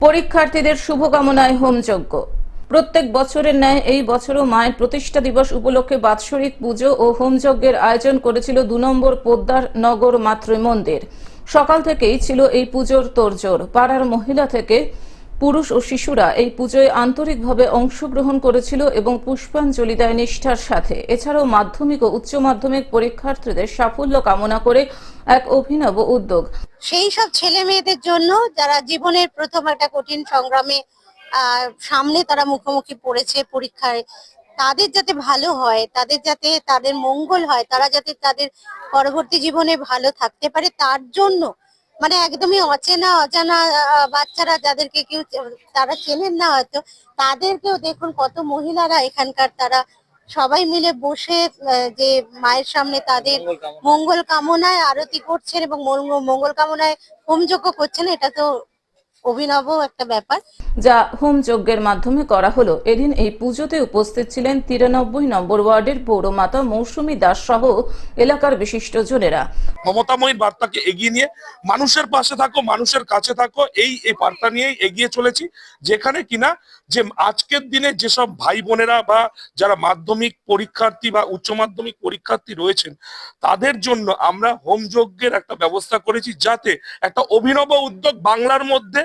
পরীক্ষার্থীদের শুভকামনায় হোমযজ্ঞ। প্রত্যেক বছরের ন্যায় এই বছরও মায়ের প্রতিষ্ঠা দিবস উপলক্ষে বাৎসরিক পুজো ও হোমযজ্ঞের আয়োজন করেছিল দু নম্বর পোদ্দার নগর মাতৃ মন্দির সকাল থেকেই ছিল এই পুজোর তোড়জোড়। পাড়ার মহিলা থেকে পুরুষ ও শিশুরা এই পুজোয় আন্তরিকভাবে অংশগ্রহণ করেছিল এবং পুষ্পাঞ্জলি দেয় নিষ্ঠার সাথে। এছাড়াও মাধ্যমিক ও উচ্চ মাধ্যমিক পরীক্ষার্থীদের সাফল্য কামনা করে এক অভিনব উদ্যোগ। সেই সব ছেলে মেয়েদের জন্য যারা জীবনের প্রথম একটা কঠিন সংগ্রামে সামনে তারা মুখোমুখি পড়েছে পরীক্ষায়, তাদের যাতে ভালো হয়, তাদের যাতে তাদের মঙ্গল হয়, তারা যাতে তাদের পরবর্তী জীবনে ভালো থাকতে পারে, তার জন্য মানে একদমই অচেনা, অজানা বাচ্চারা যাদেরকে কেউ, তারা চেনেন না হয়তো, তাদেরকেও দেখুন কত মহিলারা এখানকার তারা সবাই মিলে বসে যে মায়ের সামনে তাদের মঙ্গল কামনায় আরতি করছেন এবং মঙ্গ- মঙ্গল কামনায় হোমযজ্ঞ করছেন, এটা তো অভিনব একটা ব্যাপার। যা হোম যজ্ঞের মাধ্যমে করা হলো। এদিন এই পুজোতে উপস্থিত ছিলেন তিরানব্বই নম্বর ওয়ার্ডের পৌরমাতা মৌসুমী দাস সহ এলাকার বিশিষ্টজনেরা মমতাময়ীর বার্তাকে এগিয়ে নিয়ে মানুষের পাশে থাকো মানুষের কাছে থাকো এই এই বার্তা নিয়েই এগিয়ে চলেছি। যেখানে কিনা যে আজকের দিনে যেসব ভাই বোনেরা বা যারা মাধ্যমিক পরীক্ষার্থী বা উচ্চ মাধ্যমিক পরীক্ষার্থী রয়েছেন তাদের জন্য আমরা হোম যজ্ঞের একটা ব্যবস্থা করেছি যাতে একটা অভিনব উদ্যোগ বাংলার মধ্যে